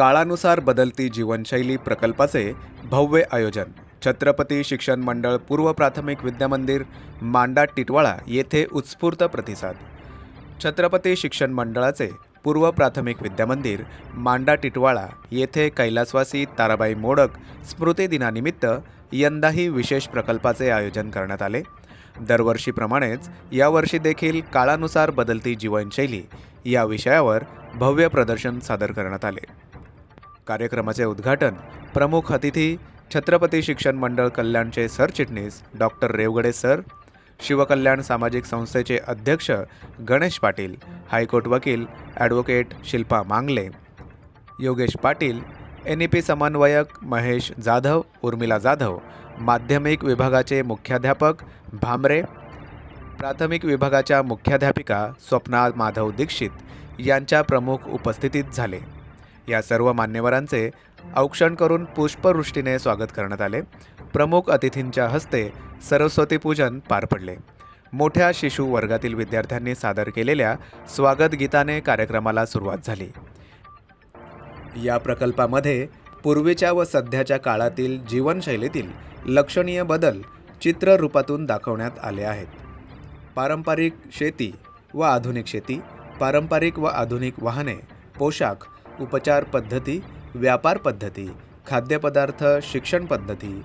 काळानुसार बदलती जीवनशैली प्रकल्पाचे भव्य आयोजन. छत्रपती शिक्षण मंडळ पूर्व प्राथमिक विद्यामंदिर मांडा टिटवाळा येथे उत्स्फूर्त प्रतिसाद. छत्रपती शिक्षण मंडळाचे पूर्व प्राथमिक विद्यामंदिर मांडा टिटवाळा येथे कैलासवासी ताराबाई मोडक स्मृती दिनानिमित्त यंदाही विशेष प्रकल्पाचे आयोजन करण्यात आले. दरवर्षीप्रमाणेच यावर्षी देखील काळानुसार बदलती जीवनशैली या विषयावर भव्य प्रदर्शन सादर करण्यात आले. कार्यक्रमाचे उद्घाटन प्रमुख अतिथी छत्रपती शिक्षण मंडळ कल्याणचे सरचिटणीस डॉक्टर रेवगडे सर शिवकल्याण सामाजिक संस्थेचे अध्यक्ष गणेश पाटील हायकोर्ट वकील advocate Shilpa Mangle Yogesh Patil N E P समन्वयक महेश जाधव उर्मिला जाधव माध्यमिक विभागाचे मुख्याध्यापक भामरे प्राथमिक विभागाच्या मुख्याध्यापिका स्वप्ना माधव दीक्षित यांच्या प्रमुख उपस्थितीत झाले. या सर्व मान्यवरांचे औक्षण करून पुष्पवृष्टीने स्वागत करण्यात आले. प्रमुख अतिथींच्या हस्ते सरस्वती पूजन पार पडले. मोठ्या शिशु वर्गातील विद्यार्थ्यांनी सादर केलेल्या स्वागत गीताने कार्यक्रमाला सुरुवात झाली. या प्रकल्पामध्ये पूर्वीच्या व सध्याच्या काळातील जीवनशैलीतील लक्षणीय बदल चित्ररूपातून दाखवण्यात आले आहेत. पारंपरिक शेती व आधुनिक शेती पारंपरिक व आधुनिक वाहने पोशाख उपचार पद्धती व्यापार पद्धती खाद्यपदार्थ शिक्षण पद्धती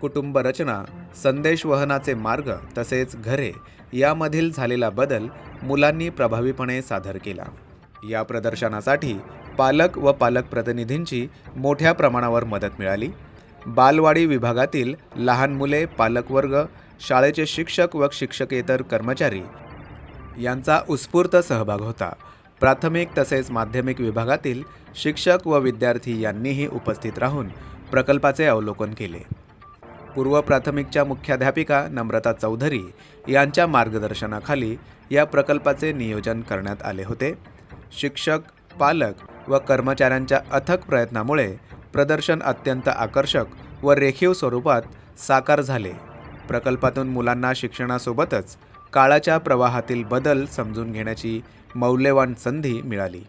कुटुंब रचना संदेश वहनाचे मार्ग तसेच घरे यामधील झालेला बदल मुलांनी प्रभावीपणे सादर केला. या प्रदर्शनासाठी पालक व पालक प्रतिनिधींची मोठ्या प्रमाणावर मदत मिळाली. बालवाडी विभागातील लहान मुले पालकवर्ग शाळेचे शिक्षक व शिक्षकेतर कर्मचारी यांचा उत्स्फूर्त सहभाग होता. प्राथमिक तसेच माध्यमिक विभागातील शिक्षक व विद्यार्थी यांनीही उपस्थित राहून प्रकल्पाचे अवलोकन केले. पूर्व प्राथमिकच्या मुख्याध्यापिका नम्रता चौधरी यांच्या मार्गदर्शनाखाली या प्रकल्पाचे नियोजन करण्यात आले होते. शिक्षक पालक व कर्मचाऱ्यांच्या अथक प्रयत्नामुळे प्रदर्शन अत्यंत आकर्षक व रेखीव स्वरूपात साकार झाले. प्रकल्पातून मुलांना शिक्षणासोबतच काळाच्या प्रवाहातील बदल समजून घेण्याची मौल्यवान संधी मिळाली.